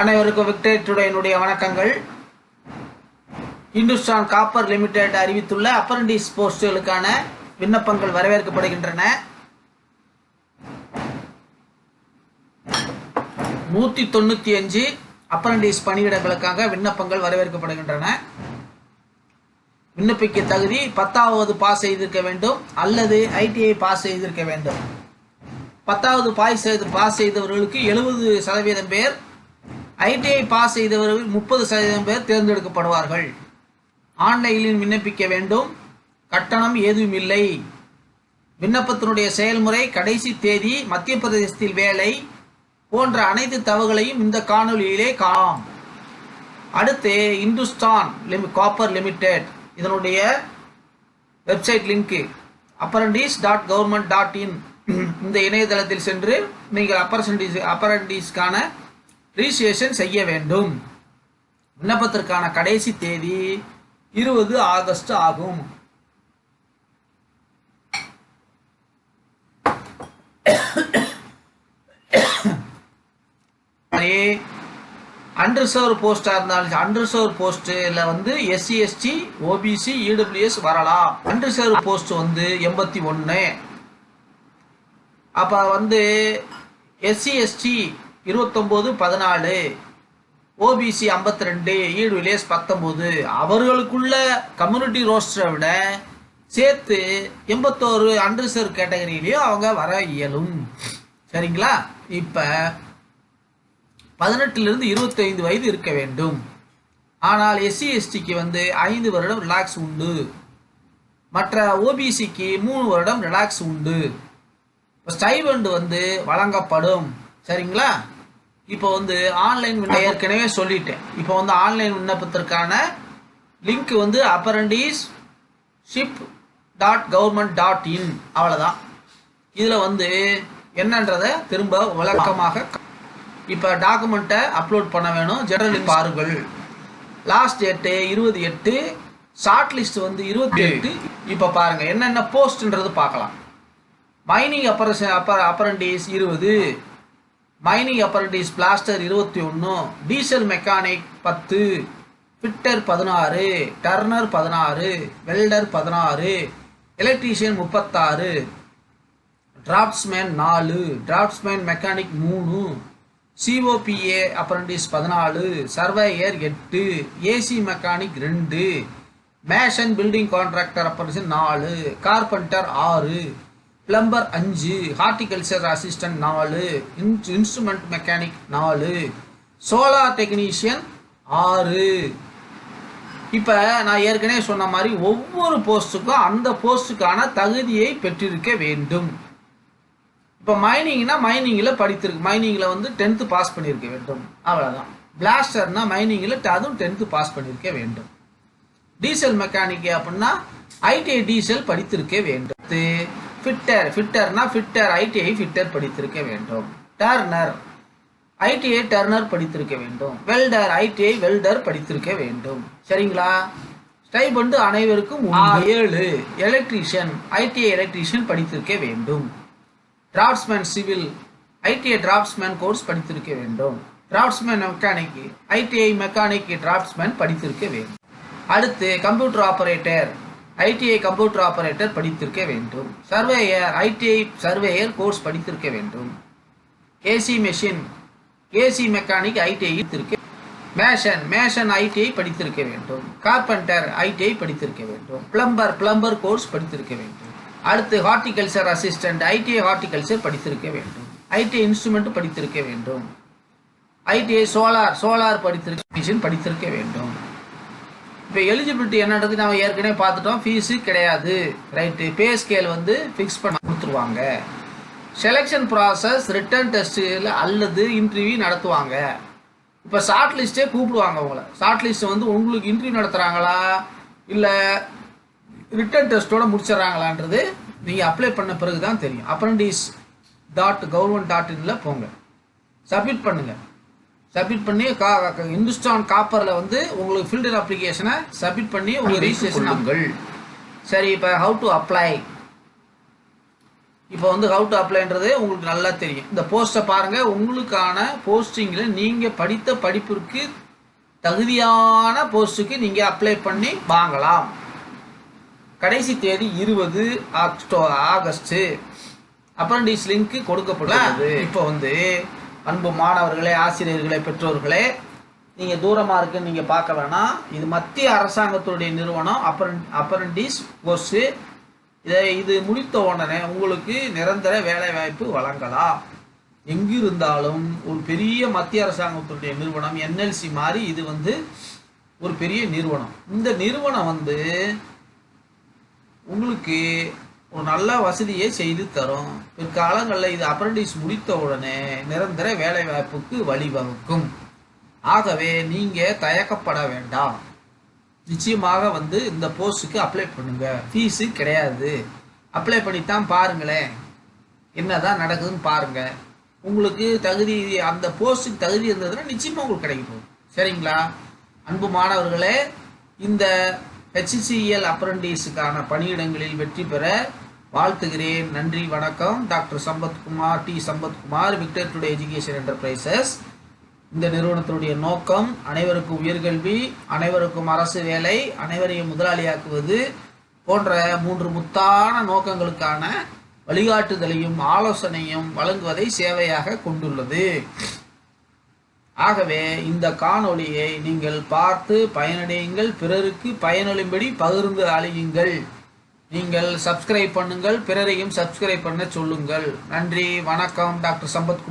அனைவருக்கும் விக்டேட்டுடையனுடைய வணக்கங்கள். இந்துஸ்தான் காப்பர் லிமிடெட் அறிவித்துள்ள அப்ரண்டிஸ் போஸ்டுகளுக்கான விண்ணப்பங்கள் வரவேற்கப்படுகின்றன. நூற்றி தொண்ணூற்றி அஞ்சு அப்ரண்டிஸ் பணியிடங்களுக்காக விண்ணப்பங்கள் வரவேற்கப்படுகின்றன. விண்ணப்பிக்க தகுதி பத்தாவது பாஸ் செய்திருக்க வேண்டும் அல்லது ஐடிஐ பாஸ் செய்திருக்க வேண்டும். பத்தாவது பாஸ் செய்து பாஸ் செய்தவர்களுக்கு எழுபது சதவீதம் பேர் ஐடிஐ பாஸ் செய்தவர்கள் முப்பது சதவீதம் பேர் தேர்ந்தெடுக்கப்படுவார்கள். ஆன்லைனில் விண்ணப்பிக்க வேண்டும். கட்டணம் ஏதும் இல்லை. விண்ணப்பத்தினுடைய செயல்முறை கடைசி தேதி மத்திய பிரதேசத்தில் வேலை போன்ற அனைத்து தவறுகளையும் இந்த காணொலியிலே காணலாம். அடுத்து இந்துஸ்தான் லிமி காப்பர் லிமிடெட் இதனுடைய website link. Apprentice dot government dot in இந்த இணையதளத்தில் சென்று நீங்கள் அப்பரண்டிஸ் அப்பரண்டிஸ்க்கான ரிஜிஸ்ட்ரேஷன் செய்ய வேண்டும். விண்ணப்பத்திற்கான கடைசி தேதி இருபது ஆகஸ்ட் ஆகும். அன்ரிசர்வ் போஸ்டாக இருந்தாலும் அன்ரிசர்வ் போஸ்ட்டில் வந்து எஸ்சி எஸ்டி ஓபிசி இடபிள்யூஎஸ் வரலாம். அன்ரிசர்வ் போஸ்ட் வந்து எண்பத்தி ஒன்று அப்போ வந்து எஸ்சி எஸ்டி இருபத்தொம்போது பதினாலு ஓபிசி ஐம்பத்தி ரெண்டு இடபிள்யூஎஸ் பத்தொம்போது. அவர்களுக்குள்ள கம்யூனிட்டி ரோஸ்டரை விட சேர்த்து எண்பத்தோரு அன்ரிசர்வ் கேட்டகரியிலையும் அவங்க வர இயலும். சரிங்களா? இப்போ பதினெட்டுலேருந்து இருபத்தைந்து வயது இருக்க வேண்டும். ஆனால் எஸ்சி எஸ்டிக்கு வந்து ஐந்து வருடம் ரிலாக்ஸ் உண்டு. மற்ற ஓபிசிக்கு மூணு வருடம் ரிலாக்ஸ் உண்டு. ஸ்டைபண்ட் வந்து வழங்கப்படும். சரிங்களா? இப்போ வந்து ஆன்லைன் விண்ண ஏற்கனவே சொல்லிட்டேன். இப்போ வந்து ஆன்லைன் விண்ணப்பத்திற்கான லிங்க் வந்து apprenticeship dot government dot in அவ்வளோதான் இதில் வந்து என்னன்றதை திரும்ப விளக்கமாக இப்போ டாக்குமெண்ட்டை அப்லோட் பண்ண வேணும். ஜெனரல் பாருங்கள். லாஸ்ட் டேட்டு இருபது எட்டு ஷார்ட் லிஸ்ட் வந்து இருபத்தி எட்டு. இப்போ பாருங்கள் என்னென்ன போஸ்ட்ன்றது பார்க்கலாம். மைனிங் அப்பரச அப்ப அப்பரண்டிஸ் இருபது மைனிங் அப்பரண்டிஸ் பிளாஸ்டர் இருபத்தி ஒன்று டீசல் மெக்கானிக் பத்து ஃபிட்டர் பதினாறு டர்னர் பதினாறு வெல்டர் பதினாறு எலக்ட்ரீஷியன் முப்பத்தாறு டிராப்ட்ஸ்மேன் நாலு டிராப்ட்ஸ்மேன் மெக்கானிக் மூணு சிஓபிஏ அப்ரண்டிஸ் பதினாலு சர்வேயர் எட்டு ஏசி மெக்கானிக் ரெண்டு மேஷன் பில்டிங் கான்ட்ராக்டர் அப்ரண்டிஸ் நாலு கார்பெண்டர் ஆறு பிளம்பர் அஞ்சு ஹார்டிகல்ச்சர் அசிஸ்டன்ட் நாலு இன்ஸ்ட்ருமெண்ட் மெக்கானிக் நாலு சோலார் டெக்னீஷியன் ஆறு. இப்போ நான் ஏற்கனவே சொன்ன மாதிரி ஒவ்வொரு போஸ்ட்டுக்கும் அந்த போஸ்ட்டுக்கான தகுதியை பெற்றிருக்க வேண்டும். இப்போ மைனிங்னா மைனிங்கில் படித்திருக்கு. மைனிங்கில் வந்து டென்த்து பாஸ் பண்ணியிருக்க வேண்டும். அவ்வளோதான் பிளாஸ்டர்னா மைனிங்கில் அதுவும் டென்த்து பாஸ் பண்ணியிருக்க வேண்டும். டீசல் மெக்கானிக் அப்படின்னா ஐடிஐ டீசல் படித்திருக்க வேண்டும். ஃபிட்டர் ஃபிட்டர்னா ஃபிட்டர் ஐடிஐ ஃபிட்டர் படித்திருக்க வேண்டும். டர்னர் ஐடிஐ டர்னர் படித்திருக்க வேண்டும். வெல்டர் ஐடிஐ வெல்டர் படித்திருக்க வேண்டும். சரிங்களா? ஸ்டைபண்டு அனைவருக்கும் ஏழு. எலக்ட்ரீஷியன் ஐடிஐ எலக்ட்ரீஷியன் படித்திருக்க வேண்டும். Draughtsman civil ITI draughtsman course படித்திருக்க வேண்டும். Draughtsman mechanic ITI mechanic draughtsman படித்திருக்க வேண்டும். அடுத்து computer operator ITI computer operator படித்திருக்க வேண்டும். சர்வேயர் ஐடிஐ சர்வேயர் கோர்ஸ் படித்திருக்க வேண்டும். AC machine AC mechanic ITI இருக்க மேஷன் மேஷன் ஐடிஐ படித்திருக்க வேண்டும். கார்பெண்டர் ஐடிஐ படித்திருக்க வேண்டும். பிளம்பர் பிளம்பர் கோர்ஸ் படித்திருக்க வேண்டும். அடுத்து ஹார்டிகல்ச்சர் அசிஸ்டன்ட் ஐடிஐ ஹார்டிகல்ச்சர் படித்திருக்க வேண்டும். ஐடிஐ இன்ஸ்ட்ருமெண்ட் படித்திருக்க வேண்டும். ஐடிஐ சோலார் சோலார் படித்திருக்க மிஷின் படித்திருக்க வேண்டும். இப்போ எலிஜிபிலிட்டி என்னன்றது நம்ம ஏற்கனவே பார்த்துட்டோம். ஃபீஸு கிடையாது. ரைட்டு பே ஸ்கேல் வந்து ஃபிக்ஸ் பண்ண கொடுத்துருவாங்க. செலெக்ஷன் ப்ராசஸ் ரிட்டர்ன் டெஸ்ட்டில் அல்லது இன்டர்வியூ நடத்துவாங்க. இப்போ ஷார்ட் லிஸ்ட்டே கூப்பிடுவாங்க உங்களை. ஷார்ட் லிஸ்ட் வந்து உங்களுக்கு இன்டர்வியூ நடத்துகிறாங்களா இல்லை ரிட்டர்ன் டெஸ்ட்டோட முடிச்சிடறாங்களான்றது நீங்கள் அப்ளை பண்ண பிறகு தான் தெரியும் அப்ரண்டிஸ் டாட் கவர்மெண்ட் டாட் இனில் போங்க. சப்மிட் பண்ணுங்கள் சப்மிட் பண்ணி கா இந்துஸ்தான் காப்பரில் வந்து உங்களுக்கு ஃபில்டர் அப்ளிகேஷனை சப்மிட் பண்ணி உங்கள் ரிஜிஸ்ட்ரேஷன் ஆகுங்கள் சரி இப்போ ஹவு டு அப்ளை இப்போ வந்து ஹவு டு அப்ளைன்றது உங்களுக்கு நல்லா தெரியும். இந்த போஸ்ட்டை பாருங்கள் உங்களுக்கான போஸ்டிங்கில் நீங்கள் படித்த படிப்பிற்கு தகுதியான போஸ்ட்டுக்கு நீங்கள் அப்ளை பண்ணி வாங்கலாம். கடைசி தேதி இருபது ஆகஸ்ட் அப்ரண்டிஸ் லிங்க் கொடுக்கப்பட்டுள்ளது இப்போ வந்து அன்பு மாணவர்களே ஆசிரியர்களே பெற்றோர்களே நீங்கள் தூரமாக இருக்குன்னு நீங்கள் பார்க்க வேணாம். இது மத்திய அரசாங்கத்துடைய நிறுவனம். அப்பரன் அப்பரண்டிஸ் கோர்ஸு. இதை இது முடித்த உடனே உங்களுக்கு நிரந்தர வேலைவாய்ப்பு வழங்கலாம். எங்கிருந்தாலும் ஒரு பெரிய மத்திய அரசாங்கத்துடைய நிறுவனம் என்எல்சி மாதிரி இது வந்து ஒரு பெரிய நிறுவனம். இந்த நிறுவனம் வந்து உங்களுக்கு ஒரு நல்ல வசதியை செய்து தரும். பிற்காலங்களில் இது அப்ரண்டிஸ் முடித்த உடனே நிரந்தர வேலை வாய்ப்புக்கு வழிவகுக்கும். ஆகவே நீங்கள் தயக்கப்பட வேண்டாம். நிச்சயமாக வந்து இந்த போஸ்ட்டுக்கு அப்ளை பண்ணுங்க. ஃபீஸு கிடையாது. அப்ளை பண்ணித்தான் பாருங்களேன். என்னதான் நடக்குதுன்னு பாருங்க. உங்களுக்கு தகுதி அந்த போஸ்ட்டுக்கு தகுதி இருந்ததுன்னா நிச்சயமாக உங்களுக்கு கிடைக்க சரிங்களா? அன்பு மாணவர்களே இந்த ஹெச்சிசிஎல் அப்ரண்டிஸுக்கான பணியிடங்களில் வெற்றி பெற வாழ்த்துகிறேன். நன்றி வணக்கம். Doctor Sampathkumar T Sampathkumar Victor today education enterprises. இந்த நிறுவனத்தினுடைய நோக்கம் அனைவருக்கும் உயர்கல்வி அனைவருக்கும் அரசு வேலை அனைவரையும் முதலாளியாக்குவது போன்ற மூன்று முத்தான நோக்கங்களுக்கான வழிகாட்டுதலையும் ஆலோசனையும் வழங்குவதை சேவையாக கொண்டுள்ளது. ஆகவே இந்த காணொளியை நீங்கள் பார்த்து பயனடையுங்கள். பிறருக்கு பயனளிம்படி பகிர்ந்து அழியுங்கள். நீங்கள் சப்ஸ்கிரைப் பண்ணுங்கள் பிறரையும் சப்ஸ்கிரைப் பண்ண சொல்லுங்கள். நன்றி வணக்கம் டாக்டர் சம்பத்